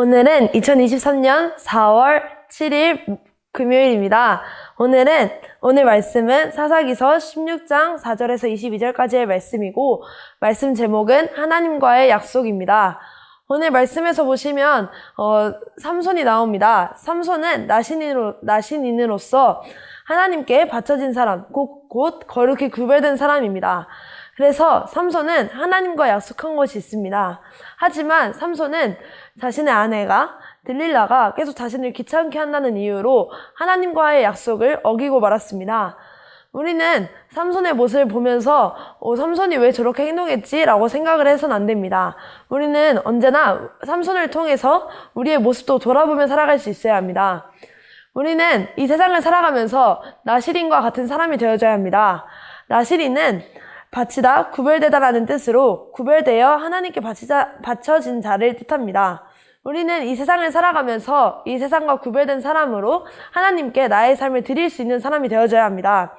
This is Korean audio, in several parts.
오늘은 2023년 4월 7일 금요일입니다. 오늘은 오늘 말씀은 사사기서 16장 4절에서 22절까지의 말씀이고 말씀 제목은 하나님과의 약속입니다. 오늘 말씀에서 보시면 어, 삼손이 나옵니다. 삼손은 나신인으로, 나신인으로서 하나님께 바쳐진 사람, 곧, 곧 거룩히 구별된 사람입니다. 그래서 삼손은 하나님과 약속한 것이 있습니다. 하지만 삼손은 자신의 아내가 들릴라가 계속 자신을 귀찮게 한다는 이유로 하나님과의 약속을 어기고 말았습니다. 우리는 삼손의 모습을 보면서 어, 삼손이 왜 저렇게 행동했지? 라고 생각을 해서는 안 됩니다. 우리는 언제나 삼손을 통해서 우리의 모습도 돌아보며 살아갈 수 있어야 합니다. 우리는 이 세상을 살아가면서 나시린과 같은 사람이 되어줘야 합니다. 나시린은 바치다, 구별되다라는 뜻으로 구별되어 하나님께 바치자, 바쳐진 자를 뜻합니다. 우리는 이 세상을 살아가면서 이 세상과 구별된 사람으로 하나님께 나의 삶을 드릴 수 있는 사람이 되어줘야 합니다.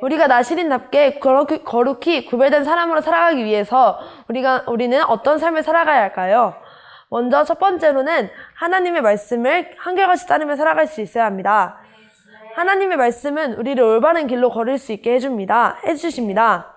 우리가 나시린답게 거룩히 구별된 사람으로 살아가기 위해서 우리가, 우리는 어떤 삶을 살아가야 할까요? 먼저 첫 번째로는 하나님의 말씀을 한결같이 따르며 살아갈 수 있어야 합니다. 하나님의 말씀은 우리를 올바른 길로 걸을 수 있게 해줍니다. 해주십니다.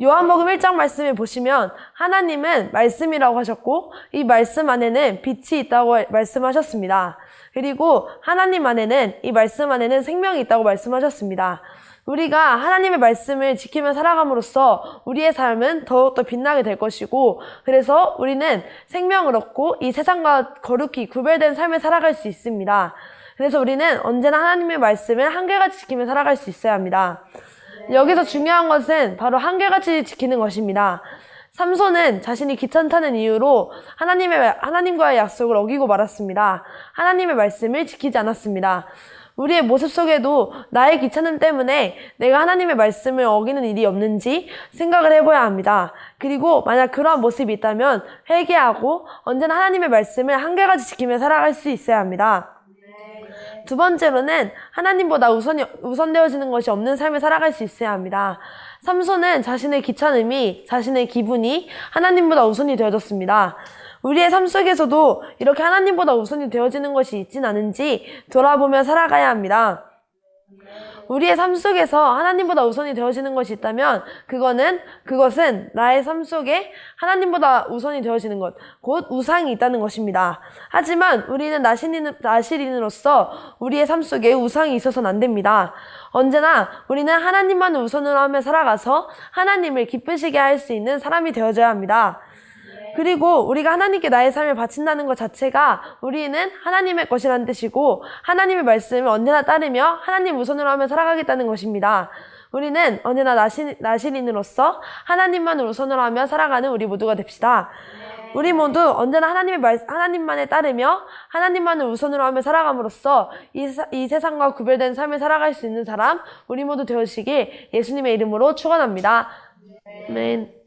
요한복음 1장 말씀을 보시면 하나님은 말씀이라고 하셨고 이 말씀 안에는 빛이 있다고 말씀하셨습니다. 그리고 하나님 안에는 이 말씀 안에는 생명이 있다고 말씀하셨습니다. 우리가 하나님의 말씀을 지키며 살아감으로써 우리의 삶은 더욱더 빛나게 될 것이고 그래서 우리는 생명을 얻고 이 세상과 거룩히 구별된 삶을 살아갈 수 있습니다. 그래서 우리는 언제나 하나님의 말씀을 한결같이 지키며 살아갈 수 있어야 합니다. 여기서 중요한 것은 바로 한결같이 지키는 것입니다. 삼손은 자신이 귀찮다는 이유로 하나님의, 하나님과의 약속을 어기고 말았습니다. 하나님의 말씀을 지키지 않았습니다. 우리의 모습 속에도 나의 귀찮음 때문에 내가 하나님의 말씀을 어기는 일이 없는지 생각을 해봐야 합니다. 그리고 만약 그러한 모습이 있다면 회개하고 언제나 하나님의 말씀을 한결같이 지키며 살아갈 수 있어야 합니다. 두 번째로는 하나님보다 우선, 우선되어지는 것이 없는 삶을 살아갈 수 있어야 합니다. 삼손은 자신의 귀찮음이, 자신의 기분이 하나님보다 우선이 되어졌습니다. 우리의 삶 속에서도 이렇게 하나님보다 우선이 되어지는 것이 있진 않은지 돌아보며 살아가야 합니다. 우리의 삶 속에서 하나님보다 우선이 되어지는 것이 있다면 그거는 그것은 나의 삶 속에 하나님보다 우선이 되어지는 것, 곧 우상이 있다는 것입니다. 하지만 우리는 나신인, 나실인으로서 우리의 삶 속에 우상이 있어서는 안 됩니다. 언제나 우리는 하나님만 우선으로 하며 살아가서 하나님을 기쁘시게 할 수 있는 사람이 되어져야 합니다. 그리고 우리가 하나님께 나의 삶을 바친다는 것 자체가 우리는 하나님의 것이라는 뜻이고 하나님의 말씀을 언제나 따르며 하나님 우선으로 하며 살아가겠다는 것입니다. 우리는 언제나 나신, 나신인으로서 하나님만을 우선으로 하며 살아가는 우리 모두가 됩시다. 우리 모두 언제나 하나님의 말, 하나님만에 따르며 하나님만을 우선으로 하며 살아감으로써 이, 사- 이 세상과 구별된 삶을 살아갈 수 있는 사람, 우리 모두 되어시길 예수님의 이름으로 축원합니다. 아멘.